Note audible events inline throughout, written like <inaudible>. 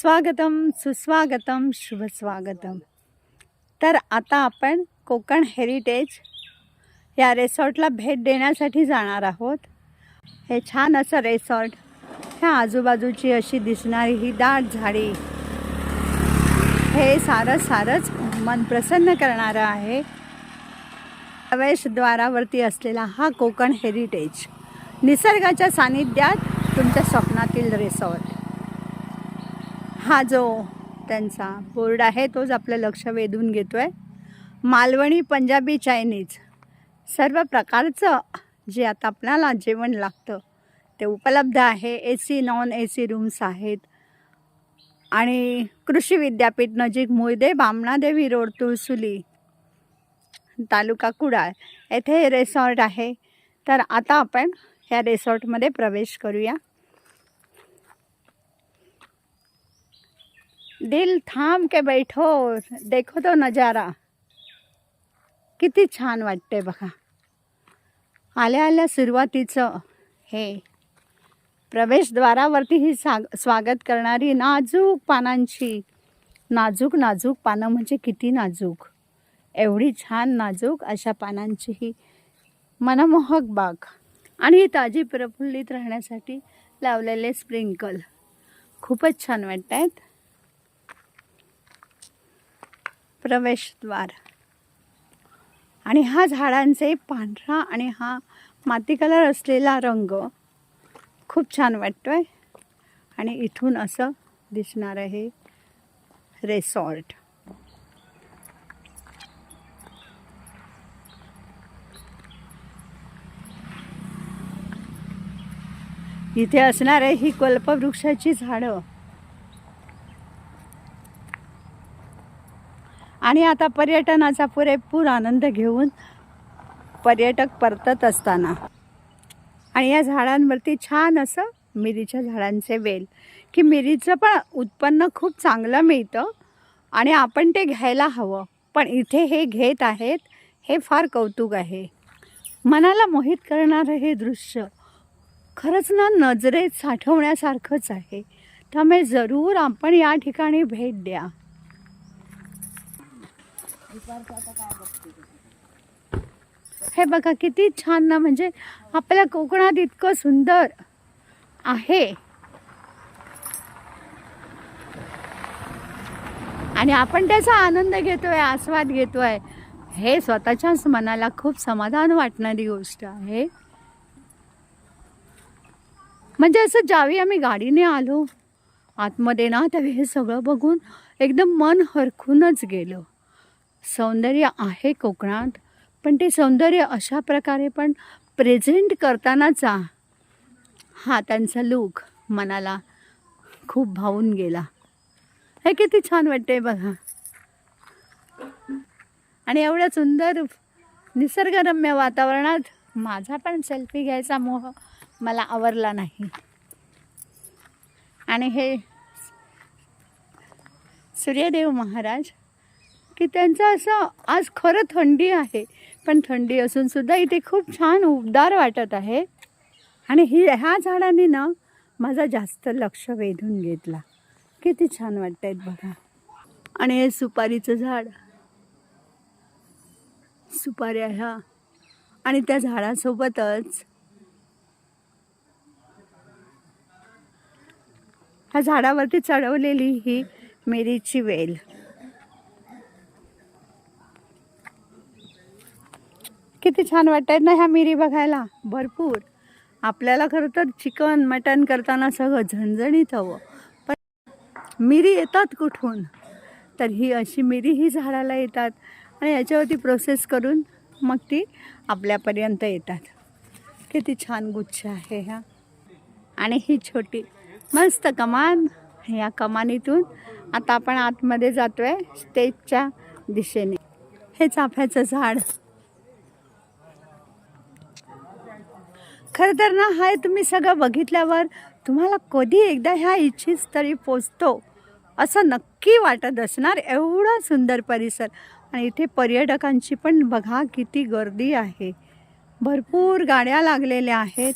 स्वागतम सुस्वागतम शुभस्वागतम. तर आता आपण कोकण हेरिटेज या रेसॉर्टला भेट देण्यासाठी जाणार आहोत. हे छान असं रेसॉर्ट ह्या आजूबाजूची अशी दिसणारी ही दाट झाडी. हे सारं सारंच मन प्रसन्न करणारं आहे. प्रवेशद्वारावरती असलेला हा कोकण हेरिटेज निसर्गाच्या सानिध्यात तुमच्या स्वप्नातील रेसॉर्ट हा जो त्यांचा बोर्ड आहे तोच आपलं लक्ष वेधून घेतो आहे मालवणी पंजाबी चायनीज. सर्व प्रकारचं जे आता आपल्याला जेवण लागतं ते उपलब्ध आहे. A C non A C rooms आहेत. आणि कृषी विद्यापीठ नजीक मोयदे बामणादेवी रोड तुळसुली तालुका कुडाळ. येथे हे आहे. तर आता आपण ह्या रेसॉर्टमध्ये प्रवेश करूया. दिल थांब के बैठो देखो तो नजारा। किती छान वाटते बघा. आल्या आल्या सुरुवातीचं हे प्रवेशद्वारावरती ही साग स्वागत करणारी नाजूक पानांची. नाजूक नाजूक पानं म्हणजे किती नाजूक? एवढी छान नाजूक अशा पानांची ही मनमोहक बाग. आणि ही ताजी प्रफुल्लित राहण्यासाठी लावलेले स्प्रिंकल. खूपच छान वाटत आहेत प्रवेशद्वार. आणि हा झाडांचे पांढरा आणि हा माती कलर असलेला रंग खूप छान वाटतो आहे आणि इथून असं दिसणार आहे रेसॉर्ट. इथे असणार आहे ही कल्पवृक्षाची झाडं. आणि आता पर्यटनाचा पुरेपूर आनंद घेऊन पर्यटक परतत असताना. आणि या झाडांवरती छान असं मिरीच्या झाडांचे वेल की मिरीचं पण उत्पन्न खूप चांगलं मिळतं आणि आपण ते घ्यायला हवं. पण इथे हे घेत आहेत हे फार कौतुक आहे. मनाला मोहित करणारं हे दृश्य खरंच ना नजरेत साठवण्यासारखंच आहे. त्यामुळे जरूर आपण या ठिकाणी भेट द्या. हे बघा किती छान ना म्हणजे आपल्या कोकणात इतकं सुंदर आहे. आणि आपण त्याचा आनंद घेतोय आस्वाद घेतोय. हे स्वतःच्याच मनाला खूप समाधान वाटणारी गोष्ट आहे. म्हणजे असं ज्यावेळी आम्ही गाडीने आलो आतमध्ये ना त्यावेळी हे सगळं बघून एकदम मन हरखूनच गेलं. सौंदर्य आहे कोकणात पण ते सौंदर्य अशा प्रकारे पण प्रेझेंट करतानाचा हा त्यांचा लूक मनाला खूप भावून गेला. हे किती छान वाटते बघा. आणि एवढ्या सुंदर निसर्गरम्य वातावरणात माझा पण सेल्फी घ्यायचा मोह मला आवरला नाही. आणि हे सूर्यदेव महाराज की त्यांचं असं आज खरं थंडी आहे. पण थंडी असून सुद्धा इथे खूप छान उबदार वाटत आहे. आणि ही ह्या झाडाने ना माझा जास्त लक्ष वेधून घेतला. किती छान वाटत आहेत बघा. आणि हे सुपारीचं झाड. सुपाऱ्या ह्या. आणि त्या झाडासोबतच ह्या झाडावरती चढवलेली ही मिरीची वेल. किती छान वाटत आहेत ना ह्या मिरी बघायला. भरपूर. आपल्याला खरं तर चिकन मटन करताना सगळं झणझणीत हवं. पण मिरी येतात कुठून? तर ही अशी मिरी ही झाडाला येतात आणि याच्यावरती प्रोसेस करून मग ती आपल्यापर्यंत येतात. किती छान गुच्छ आहे ह्या. आणि ही छोटी मस्त कमान. या कमानीतून आता आपण आतमध्ये जातो आहे स्टेजच्या दिशेने. हे चाफ्याचं झाड. खरं तर ना हाय तुम्ही सगळं बघितल्यावर तुम्हाला कधी एकदा ह्या इच्छितस्थळी पोचतो असं नक्की वाटत असणार. एवढा सुंदर परिसर. आणि इथे पर्यटकांची पण बघा किती गर्दी आहे. भरपूर गाड्या लागलेल्या आहेत.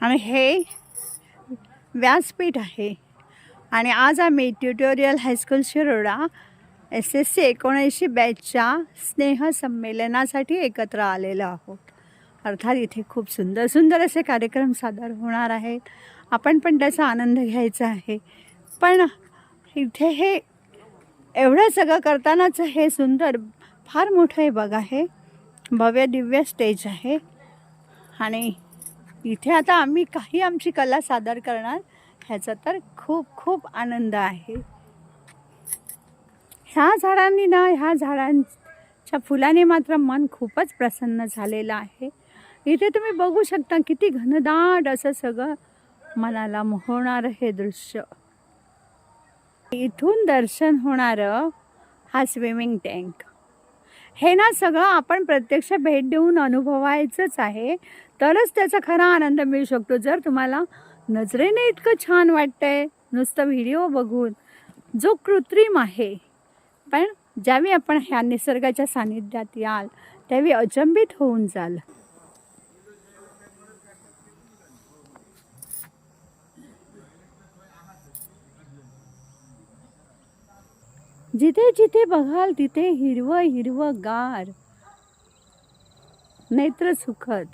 आणि हे व्यासपीठ आहे. आणि आज आम्ही tutorial high school Shiroda S S C एकोणऐंशी बॅचच्या स्नेहसंमेलनासाठी एकत्र आलेलो आहोत. अर्थात इथे खूप सुंदर सुंदर असे कार्यक्रम सादर होणार आहेत. आपण पण त्याचा आनंद घ्यायचा आहे. पण इथे हे एवढं सगळं करतानाच हे सुंदर फार मोठं हे बघा हे भव्य दिव्य स्टेज आहे. आणि इथे आता आम्ही काही आमची कला सादर करणार ह्याचा तर खूप खूप आनंद आहे. ह्या झाडांनी ना ह्या झाडांच्या फुलाने मात्र मन खूपच प्रसन्न झालेलं आहे. इथे तुम्ही बघू शकता किती घनदाट असं सगळं मनाला मोहणारं हे दृश्य. इथून दर्शन होणारं हा स्विमिंग टँक. हे ना सगळं आपण प्रत्यक्ष भेट देऊन अनुभवायचंच आहे. तरच त्याचा खरा आनंद मिळू शकतो. जर तुम्हाला नजरेने इतकं छान वाटतंय नुसतं व्हिडिओ बघून जो कृत्रिम आहे पण ज्यावेळी आपण ह्या निसर्गाच्या सान्निध्यात याल त्यावेळी अचंबित होऊन जाल. जिथे जिथे बघाल तिथे हिरवं हिरवं गार नेत्र सुखद.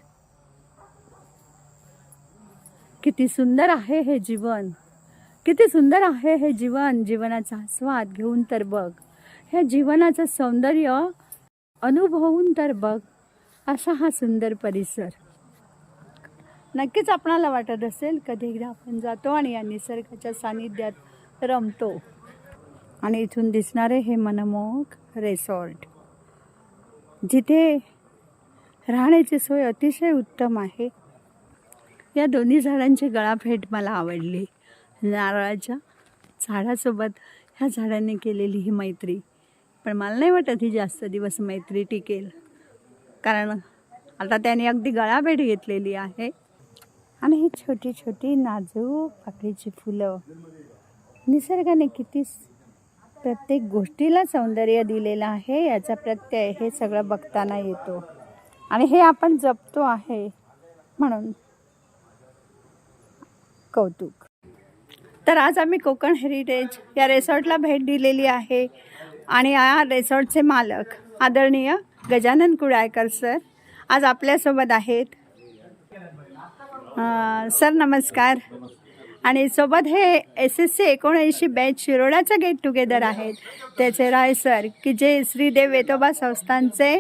किती सुंदर आहे हे जीवन. किती सुंदर आहे हे जीवन. जीवनाचा आस्वाद घेऊन तर बघ. ह्या जीवनाचं सौंदर्य अनुभवून तर बघ असा हा सुंदर परिसर. नक्कीच आपणाला वाटत असेल कधी एकदा आपण जातो आणि या निसर्गाच्या सानिध्यात रमतो. आणि इथून दिसणारे हे मनमोहक रेसॉर्ट जिथे राहण्याची सोय अतिशय उत्तम आहे. या दोन्ही झाडांची गळाभेट मला आवडली. नारळाच्या झाडासोबत ह्या झाडांनी केलेली ही मैत्री. पण मला नाही वाटत ही जास्त दिवस मैत्री टिकेल. कारण आता त्याने अगदी गळाभेट घेतलेली आहे. आणि ही छोटी छोटी नाजूक पाकळीची फुलं. निसर्गाने किती प्रत्येक गोष्टीला सौंदर्य दिलेलं आहे याचा प्रत्यय हे सगळं बघताना येतो. आणि हे आपण जपतो आहे म्हणून. कौतुक. तर आज आम्ही कोकण हेरिटेज या रेसॉर्टला भेट दिलेली आहे. आणि या रेसॉर्टचे मालक आदरणीय गजानन कुडाळकर सर आज आपल्यासोबत आहेत. सर नमस्कार. आणि सोबत हे एस एस सी एकोणऐंशी बॅच शिरोडाचं गेट टुगेदर आहेत. त्याचे राय सर की जे श्रीदेव वेतोबा संस्थांचे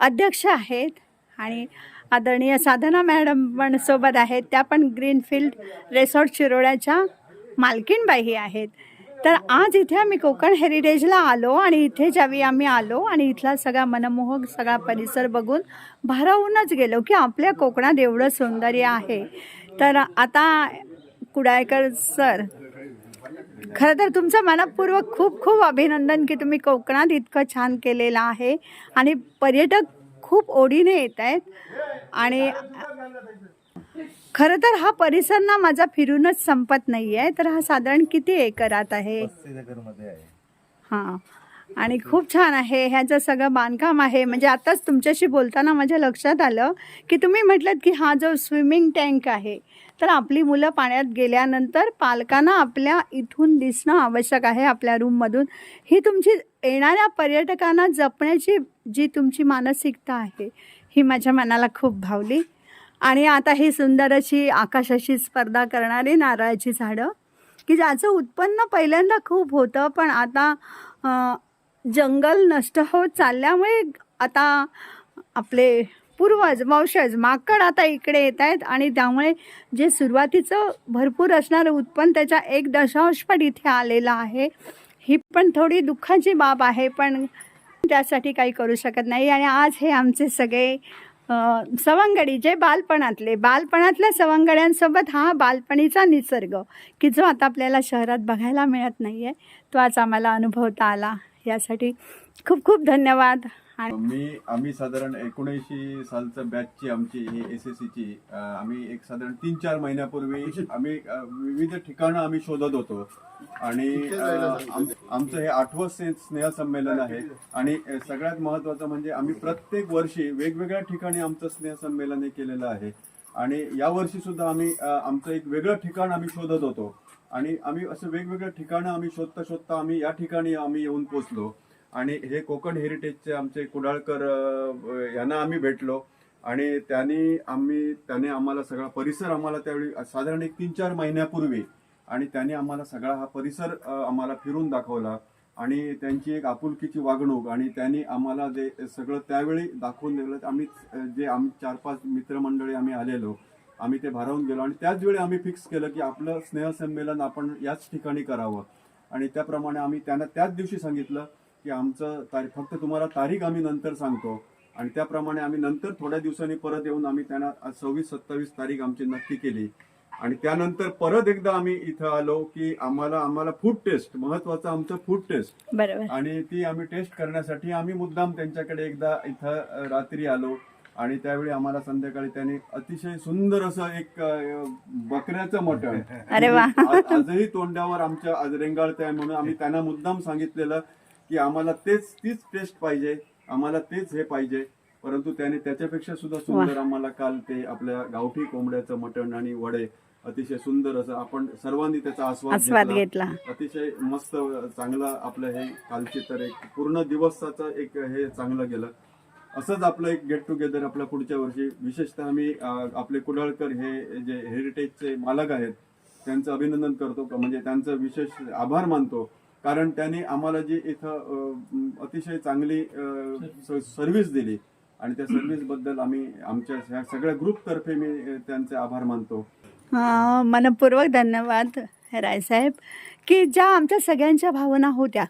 अध्यक्ष आहेत आणि आदरणीय साधना मॅडम पण सोबत आहेत. त्या पण ग्रीनफील्ड रेसॉर्ट शिरोड्याच्या मालकीणबाई आहेत. तर आज इथे आम्ही कोकण हेरिटेजला आलो आणि इथे ज्यावेळी आम्ही आलो आणि इथला सगळा मनमोहक सगळा परिसर बघून भारावूनच गेलो की आपल्या कोकणात एवढं सौंदर्य आहे. तर आता कुडाळकर सर खरं तर तुमचं मनपूर्वक खूप खूप अभिनंदन की तुम्ही कोकणात इतकं छान केलेलं आहे आणि पर्यटक खूप ओढीने येत आहेत आणि खरं तर हा परिसर ना माझा फिरूनच संपत नाही आहे तर हा साधारण किती एकरात आहे? हां. आणि खूप छान आहे. ह्याचं सगळं बांधकाम आहे म्हणजे आताच तुमच्याशी बोलताना माझ्या लक्षात आलं की तुम्ही म्हटलं की हा जो स्विमिंग टँक आहे तर आपली मुलं पाण्यात गेल्यानंतर पालकांना आपल्या इथून दिसणं आवश्यक आहे आपल्या रूममधून. ही तुमची येणाऱ्या पर्यटकांना जपण्याची जी तुमची मानसिकता आहे ही माझ्या मनाला खूप भावली. आणि आता ही सुंदर अशी आकाशाशी स्पर्धा करणारी नारळाची झाडं की ज्याचं उत्पन्न पहिल्यांदा खूप होतं पण आता जंगल नष्ट होत चालल्यामुळे आता आपले पूर्वज वंशज माकड आता इकडे येत आहेत आणि त्यामुळे जे सुरुवातीचं भरपूर असणारं उत्पन्न त्याच्या एक दशांशपट इथे आलेलं आहे. ही पण थोडी दुःखाची बाब आहे पण त्यासाठी काही करू शकत नाही. आणि आज हे आमचे सगळे सवंगडी जे बालपणातले बालपणातल्या सवंगड्यांसोबत हा बालपणीचा निसर्ग की जो आता आपल्याला शहरात बघायला मिळत नाही आहे तो आज आम्हाला अनुभवता आला. यासाठी खूप खूप धन्यवाद. मी आम्ही साधारण एकोणऐंशी सालचं बॅचची आमची ही एस एस सीची आम्ही एक साधारण तीन चार महिन्यापूर्वी आम्ही विविध ठिकाणं आम्ही शोधत होतो. आणि आमचं हे आठवं स्ने- स्नेह संमेलन आहे. आणि सगळ्यात महत्वाचं म्हणजे आम्ही प्रत्येक वर्षी वेगवेगळ्या ठिकाणी आमचं स्नेह संमेलन हे केलेलं आहे. आणि यावर्षी सुद्धा आम्ही आमचं एक वेगळं ठिकाण आम्ही शोधत होतो. आणि आम्ही असं वेगवेगळ्या ठिकाणं आम्ही शोधता शोधता आम्ही या ठिकाणी आम्ही येऊन पोहोचलो आणि हे कोकण हेरिटेजचे आमचे कुडाळकर यांना आम्ही भेटलो. आणि त्यांनी आम्ही त्याने आम्हाला सगळा परिसर आम्हाला त्यावेळी साधारण एक तीन चार महिन्यापूर्वी आणि त्यांनी आम्हाला सगळा हा परिसर आम्हाला फिरून दाखवला. आणि त्यांची एक आपुलकीची वागणूक आणि त्यांनी आम्हाला जे सगळं त्यावेळी दाखवून दिलं आम्ही जे आम्ही चार पाच मित्रमंडळी आम्ही आलेलो आम्ही ते भारावून गेलो. आणि त्याच वेळी आम्ही फिक्स केलं की आपलं स्नेहसंमेलन आपण याच ठिकाणी करावं. आणि त्याप्रमाणे आम्ही त्यांना त्याच दिवशी सांगितलं की आमचं तारीख फक्त तुम्हाला तारीख आम्ही नंतर सांगतो. आणि त्याप्रमाणे आम्ही नंतर थोड्या दिवसांनी परत येऊन आम्ही त्यांना सव्वीस सत्तावीस तारीख आमची नक्की केली. आणि त्यानंतर परत एकदा आम्ही इथं आलो की आम्हाला आम्हाला फूड टेस्ट महत्वाचं आमचं फूड टेस्ट बरोबर. आणि ती आम्ही टेस्ट करण्यासाठी आम्ही मुद्दाम त्यांच्याकडे एकदा इथं रात्री आलो. आणि त्यावेळी आम्हाला संध्याकाळी त्यांनी अतिशय सुंदर असं एक बकऱ्याचं मटण. आजही तोंडावर आमच्या आज रेंगाळत आहे म्हणून आम्ही त्यांना मुद्दाम सांगितलेलं की आम्हाला तेच तीच टेस्ट पाहिजे आम्हाला तेच हे पाहिजे. परंतु त्याने त्याच्यापेक्षा सुद्धा सुंदर आम्हाला काल ते आपल्या गावठी कोंबड्याचं मटण आणि वडे अतिशय सुंदर असं आपण सर्वांनी त्याचा आस्वाद घेतला. अतिशय मस्त चांगलं आपलं हे कालचे तर एक पूर्ण दिवसाचं एक हे चांगलं गेलं. असंच आपलं एक गेट टुगेदर आपल्या पुढच्या वर्षी. विशेषतः आम्ही आपले कुडाळकर हे जे हेरिटेजचे मालक आहेत त्यांचं अभिनंदन करतो. म्हणजे त्यांचं विशेष आभार मानतो. कारण त्याने आम्हाला जी इथं अतिशय चांगली सर्व्हिस दिली. आणि त्या सर्व्हिसबद्दल आम्ही आमच्या ह्या सगळ्या ग्रुपतर्फे मी त्यांचे आभार मानतो. मनपूर्वक धन्यवाद रायसाहेब. की ज्या आमच्या सगळ्यांच्या भावना होत्या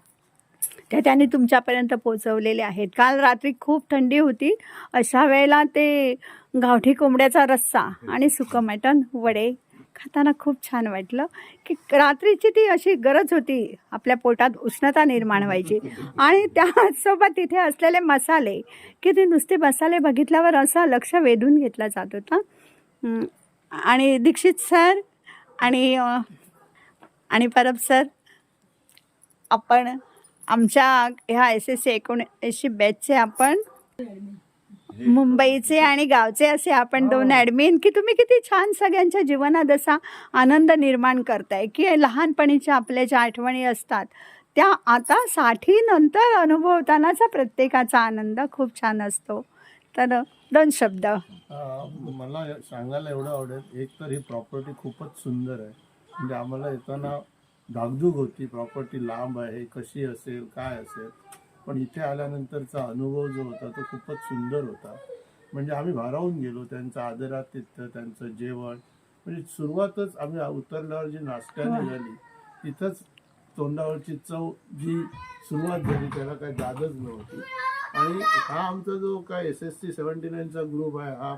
त्या त्यांनी तुमच्यापर्यंत पोचवलेल्या आहेत. काल रात्री खूप थंडी होती. अशा वेळेला ते गावठी कोंबड्याचा रस्सा आणि सुकं मटण वडे खाताना खूप छान वाटलं की रात्रीची ती अशी गरज होती आपल्या पोटात उष्णता निर्माण व्हायची. आणि त्यासोबत तिथे असलेले मसाले की ते नुसते मसाले बघितल्यावर असं लक्ष वेधून घेतला जात होता. आणि दीक्षित सर आणि आणि परब सर आपण आमच्या ह्या एस एस सी एकोणऐंशी बॅचचे आपण मुंबईचे आणि गावचे असे आपण दोन ॲडमिन की तुम्ही किती छान सगळ्यांच्या जीवनात असा आनंद निर्माण करताय की लहानपणीच्या आपल्या ज्या आठवणी असतात त्या आता साठीनंतर अनुभवतानाचा प्रत्येकाचा आनंद खूप छान असतो. तर दोन शब्द. मला सांगायला एवढं आवडेल एक तर ही प्रॉपर्टी खूपच सुंदर आहे. म्हणजे आम्हाला येताना धाकधूक होती प्रॉपर्टी लांब आहे कशी असेल काय असेल. पण इथे आल्यानंतरचा अनुभव जो होता तो खूपच सुंदर होता. म्हणजे आम्ही भारावून गेलो त्यांचं आदरातिथ्य त्यांचं जेवण. म्हणजे सुरुवातच आम्ही उतरल्यावर जी नाश्त्याने झाली तिथंच तोंडावरची चव जी सुरुवात झाली त्याला काही दादच नव्हती. आणि हा आमचा जो काय एस एस सी सेवन्टी नाईनचा ग्रुप आहे हा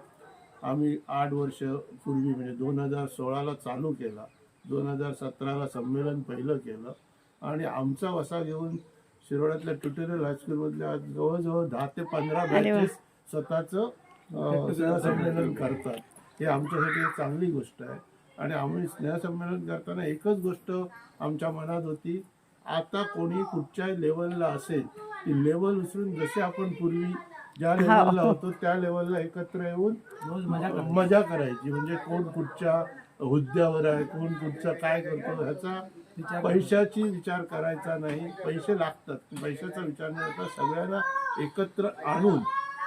आम्ही आठ वर्ष पूर्वी म्हणजे दोन हजार सोळाला चालू केला. दोन हजार सतराला संमेलन पहिलं केलं. आणि आमचा वसा घेऊन शिरोड्यातल्या ट्युटोरियल हायस्कूलमधल्या आज जवळजवळ दहा ते पंधरा अरे वा. बॅचेस स्वतःचं अं, स्नेहसंमेलन करतात. हे आमच्यासाठी एक चांगली गोष्ट आहे. आणि आम्ही स्नेहसंमेलन करताना एकच गोष्ट आमच्या मनात होती आता कोणी कुठच्या लेवलला असेल ती लेवल विसरून जसे आपण पूर्वी ज्या लेवलला होतो त्या लेवलला एकत्र येऊन मजा करायची. म्हणजे कोण कुठच्या हुद्द्यावर आहे कोण कुठचा काय करतो ह्याचा पैशाची विचार करायचा नाही पैसे लागतात. पैशाचा विचार न करता सगळ्यांना एकत्र आणून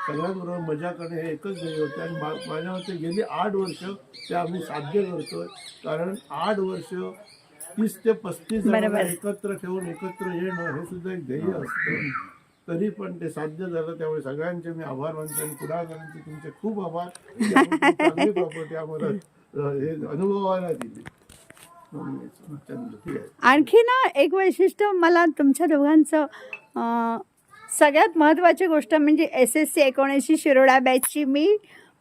सगळ्यांबरोबर मजा करणे हे एकच ध्येय होते. आणि मा- माझ्या मते गेली आठ वर्ष ते आम्ही साध्य करतोय. कारण आठ वर्ष तीस ते पस्तीस. एकत्र ठेवून एकत्र येणं हे सुद्धा एक ध्येय असतं. तरी पण ते साध्य झालं त्यामुळे सगळ्यांचे मी आभार मानतो आणि कुडाळकरांचे तुमचे खूप आभार. <laughs> चांगली प्रॉपर्टी आम्हाला हे अनुभवायला दिली. आणखी ना एक वैशिष्ट्य मला तुमच्या दोघांचं सगळ्यात महत्त्वाची गोष्ट म्हणजे एस एस सी एकोणऐंशी शिरोडा बॅचची मी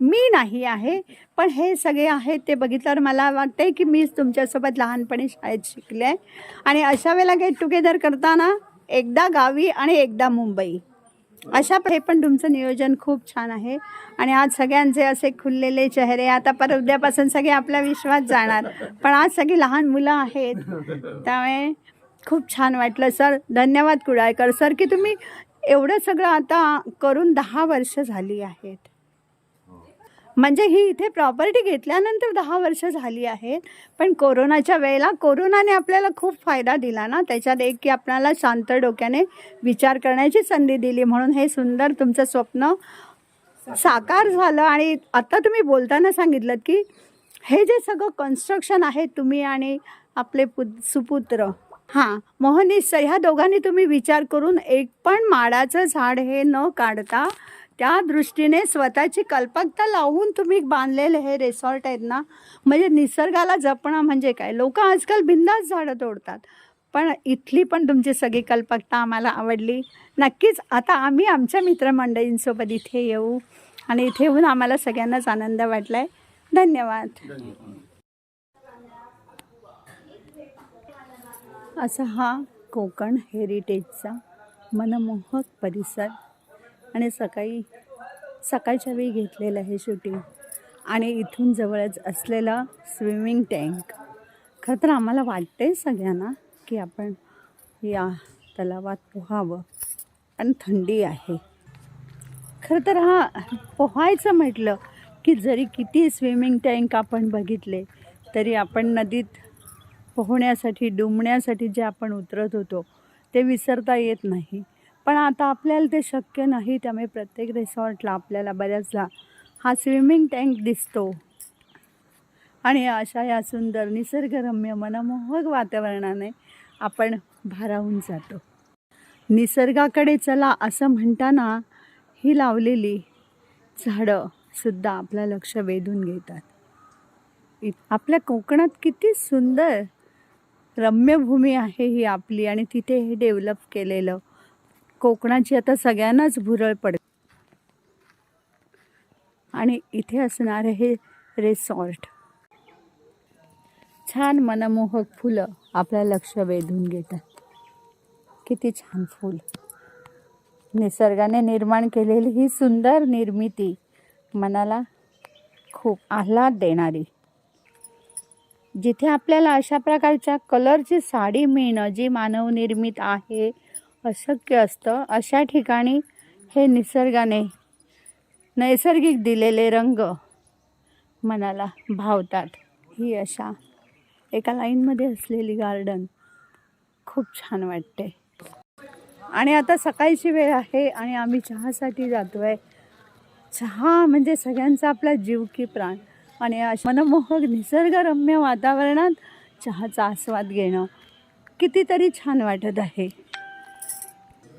मी नाही आहे पण हे सगळे आहेत ते बघितल्यावर मला वाटतं की मीच तुमच्यासोबत लहानपणी शाळेत शिकले आहे. आणि अशा वेळेला गेट टुगेदर करताना एकदा गावी आणि एकदा मुंबई. अशा हे पण तुमचं नियोजन खूप छान आहे. आणि आज सगळ्यांचे असे खुललेले चेहरे आता पर उद्यापासून सगळे आपला विश्वास जाणार. पण आज सगळी लहान मुलं आहेत. त्यामुळे खूप छान वाटलं. सर धन्यवाद कुडाळकर. सर की तुम्ही एवढं सगळं आता करून दहा वर्ष झाली आहेत. म्हणजे ही इथे प्रॉपर्टी घेतल्यानंतर दहा वर्ष झाली आहेत पण कोरोनाच्या वेळेला कोरोनाने आपल्याला खूप फायदा दिला ना. त्याच्यात एक की आपल्याला शांत डोक्याने विचार करण्याची संधी दिली म्हणून हे सुंदर तुमचं स्वप्न साकार झालं. आणि आता तुम्ही बोलताना सांगितलं की हे जे सगळं कन्स्ट्रक्शन आहे तुम्ही आणि आपले पु सुपुत्र. हां मोहनीश सर ह्या दोघांनी तुम्ही विचार करून एक पण माडाचं झाड हे न काढता त्या दृष्टीने स्वतःची कल्पकता लावून तुम्ही बांधलेले हे रिसॉर्ट आहेत ना म्हणजे निसर्गाला जपणं म्हणजे काय? लोक आजकाल बिंदास झाडं तोडतात. पण इथली पण तुमची सगळी कल्पकता आम्हाला आवडली. नक्कीच आता आम्ही आमच्या मित्रमंडळींसोबत इथे येऊ आणि इथे येऊन आम्हाला सगळ्यांनाच आनंद वाटला आहे धन्यवाद. असा हा कोकण हेरिटेजचा मनमोहक परिसर. आणि सकाळी सकाळच्या वेळी घेतलेलं हे शूटिंग आणि इथून जवळच असलेला स्विमिंग टँक खरं तर आम्हाला वाटते सगळ्यांना की आपण या तलावात पोहावं आणि थंडी आहे. खरं तर हा पोहायचं म्हटलं की जरी किती स्विमिंग टँक आपण बघितले तरी आपण नदीत पोहण्यासाठी डुंबण्यासाठी जे आपण उतरत होतो ते विसरता येत नाही. पण आता आपल्याला ते शक्य नाही त्यामुळे प्रत्येक रिसॉर्टला आपल्याला बऱ्याचदा हा स्विमिंग टँक दिसतो. आणि अशा या सुंदर निसर्गरम्य मनमोहक वातावरणाने आपण भारावून जातो. निसर्गाकडे चला असं म्हणताना ही लावलेली झाडं सुद्धा आपलं लक्ष वेधून घेतात. इत आपल्या कोकणात किती सुंदर रम्यभूमी आहे ही आपली आणि तिथे हे डेव्हलप केलेलं कोकणाची आता सगळ्यांनाच भुरळ पडते. आणि इथे असणारे हे रिसॉर्ट छान मनमोहक फुलं आपलं लक्ष वेधून घेतात. किती छान फुल. निसर्गाने निर्माण केलेली ही सुंदर निर्मिती मनाला खूप आल्हाद देणारी. जिथे आपल्याला अशा प्रकारच्या कलरची साडी मिळणं जी मानवनिर्मित आहे अशक्य असतं. अशा ठिकाणी हे निसर्गाने नैसर्गिक दिलेले रंग मनाला भावतात. ही अशा एका लाईनमध्ये असलेली गार्डन खूप छान वाटते. आणि आता सकाळची वेळ आहे आणि आम्ही चहासाठी जातो आहे चहा म्हणजे सगळ्यांचा आपला जीव की प्राण. आणि मनमोहक निसर्गरम्य वातावरणात चहाचा आस्वाद घेणं कितीतरी छान वाटत आहे.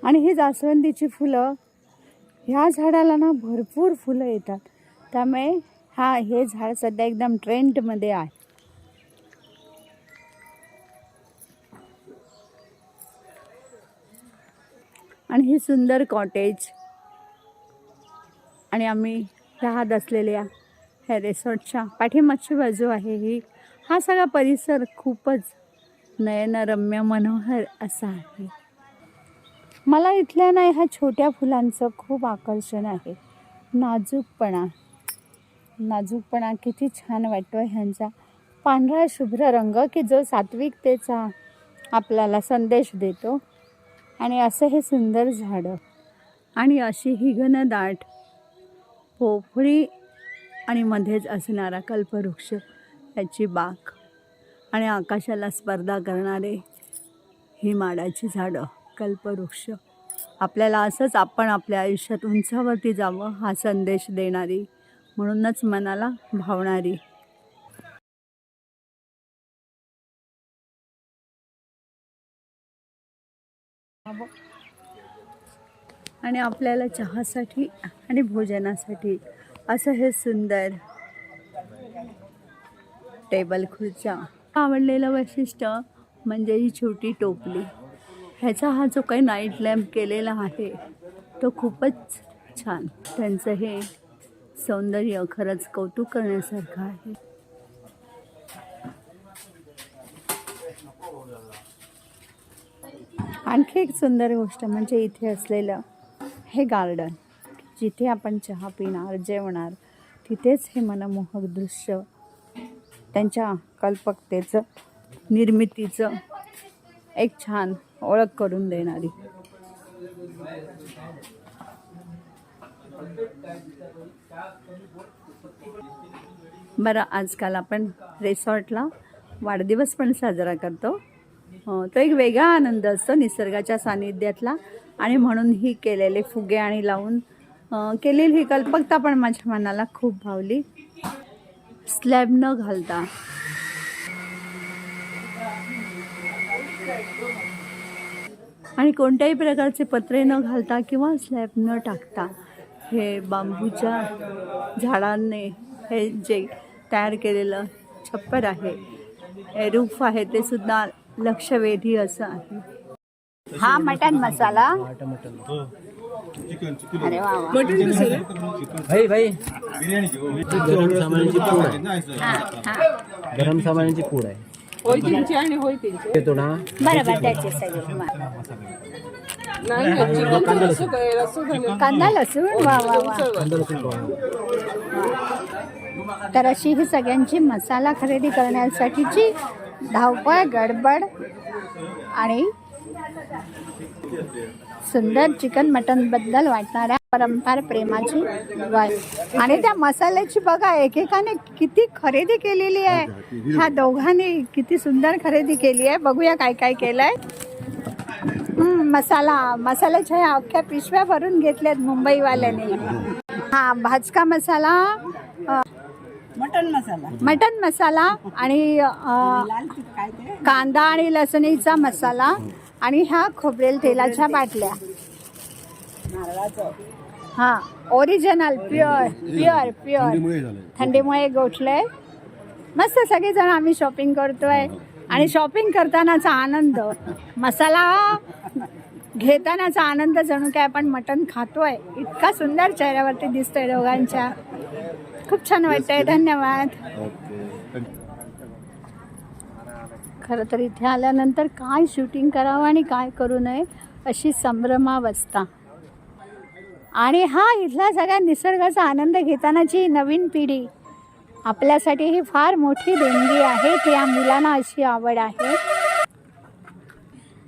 आणि ही जास्वंदीची फुलं ह्या झाडाला ना भरपूर फुलं येतात. त्यामुळे हा हे झाड सध्या एकदम ट्रेंडमध्ये आहे. आणि ही सुंदर कॉटेज. आणि आम्ही राहत असलेल्या ह्या रिसॉर्टच्या पाठीमागची बाजू आहे ही. हा सगळा परिसर खूपच नयनरम्य मनोहर असा आहे. मला इथल्या नाही ह्या छोट्या फुलांचं खूप आकर्षण आहे. नाजूकपणा. नाजूकपणा किती छान वाटतो ह्यांचा. पांढरा शुभ्र रंग की जो सात्विकतेचा आपल्याला संदेश देतो. आणि असं हे सुंदर झाडं. आणि अशी ही घनदाट पोफळी आणि मध्येच असणारा कल्पवृक्ष याची बाग. आणि आकाशाला स्पर्धा करणारे ही माडाची झाडं. कल्पवृक्ष. आपल्याला असंच आपण आपल्या आयुष्यात उंचावरती जावं हा संदेश देणारी म्हणूनच मनाला भावणारी. आणि आपल्याला चहासाठी आणि भोजनासाठी असं हे सुंदर टेबल खुर्च्या. आवडलेलं वैशिष्ट्य म्हणजे ही छोटी टोपली. ह्याचा हा जो काही नाईट लॅम्प केलेला आहे तो खूपच छान. त्यांचं हे सौंदर्य खरंच कौतुक करण्यासारखं आहे. आणखी एक सुंदर गोष्ट म्हणजे इथे असलेलं हे गार्डन जिथे आपण चहा पिणार जेवणार तिथेच हे मनमोहक दृश्य त्यांच्या कल्पकतेचं निर्मितीचं एक छान ओळख करून देणारी. बरं आजकाल आपण रिसॉर्टला वाढदिवस पण साजरा करतो. तो एक वेगळा आनंद असतो निसर्गाच्या सानिध्यातला आणि म्हणून ही केलेले फुगे आणि लावून केलेली ही कल्पकता पण माझ्या मनाला खूप भावली. स्लॅब न घालता. आणि कोणत्याही प्रकारचे पत्रे न घालता किंवा स्लॅब न टाकता हे बांबूच्या झाडांनी हे जे तयार केलेलं छप्पर आहे हे रूफ आहे ते सुद्धा लक्षवेधी असं आहे. हा मटन मसाला. अरे वा वा. भाई भाई. बिर्याणी गरम सामानाची पूड आहे. गरम सामानाची पूड आहे. येतो ना. बरोबर त्याचे सगळे वा. कांदा लसूण कांदा लसूण? वा वा वा. कांदा लसूण पाव. तर अशी ही सगळ्यांची मसाला खरेदी करण्यासाठीची धावपळ गडबड आणि सुंदर चिकन मटनबद्दल वाटणाऱ्या परंपरा प्रेमाची वाय आणि त्या मसाल्याची बघा एकेकाने किती खरेदी केलेली आहे. ह्या दोघांनी किती सुंदर खरेदी केली आहे. बघूया काय काय केलंय. मसाला मसाल्याच्या ह्या अख्ख्या पिशव्या भरून घेतल्यात मुंबईवाल्याने. हा भाजका मसाला मटन मसाला. मटन मसाला आणि कांदा आणि लसणीचा मसाला. आणि ह्या खोबरेल तेलाच्या बाटल्या. हा ओरिजिनल प्युअर प्युअर प्युअर थंडीमुळे गोठलंय. मस्त सगळेजण आम्ही शॉपिंग करतोय. आणि शॉपिंग करतानाचा आनंद. मसाला घेतानाचा आनंद जणू काय आपण मटण खातोय. इतका सुंदर चेहऱ्यावरती दिसतोय दोघांच्या. खूप छान वाटतंय. धन्यवाद. खरं तर इथे आल्यानंतर काय शूटिंग करावं आणि काय करू नये अशी संभ्रमावस्था. आणि हा इथला सगळ्या निसर्गाचा आनंद घेतानाची नवीन पिढी आपल्यासाठी ही फार मोठी देणगी आहे की या मुलांना अशी आवड आहे.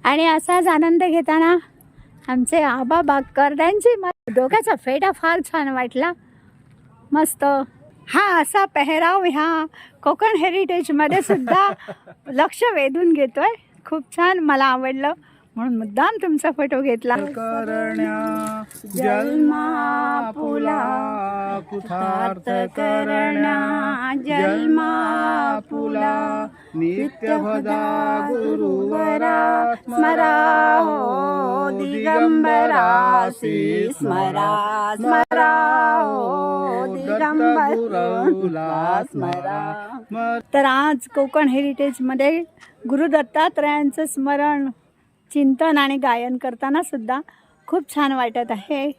आणि असाच आनंद घेताना आमचे आबा बागकर त्यांची डोक्याचा फेटा फार छान वाटला. मस्त. हा असा पेहराव ह्या कोकण हेरिटेजमध्ये सुद्धा <laughs> लक्ष वेधून घेतोय. खूप छान मला आवडलं. म्हणून मुद्दाम तुमचा फोटो घेतला. करण्या जन्मा पुला पुथार्थ करण्या जन्मा पुला नित्यभदा गुरुवरा स्मरा हो दिगंबरासी स्मरा स्मरा हो स्मरा तर आज कोकण हेरिटेजमध्ये गुरु दत्तात्रयांचं स्मरण चिंतन आणि गायन करताना सुद्धा खूप छान वाटत आहे.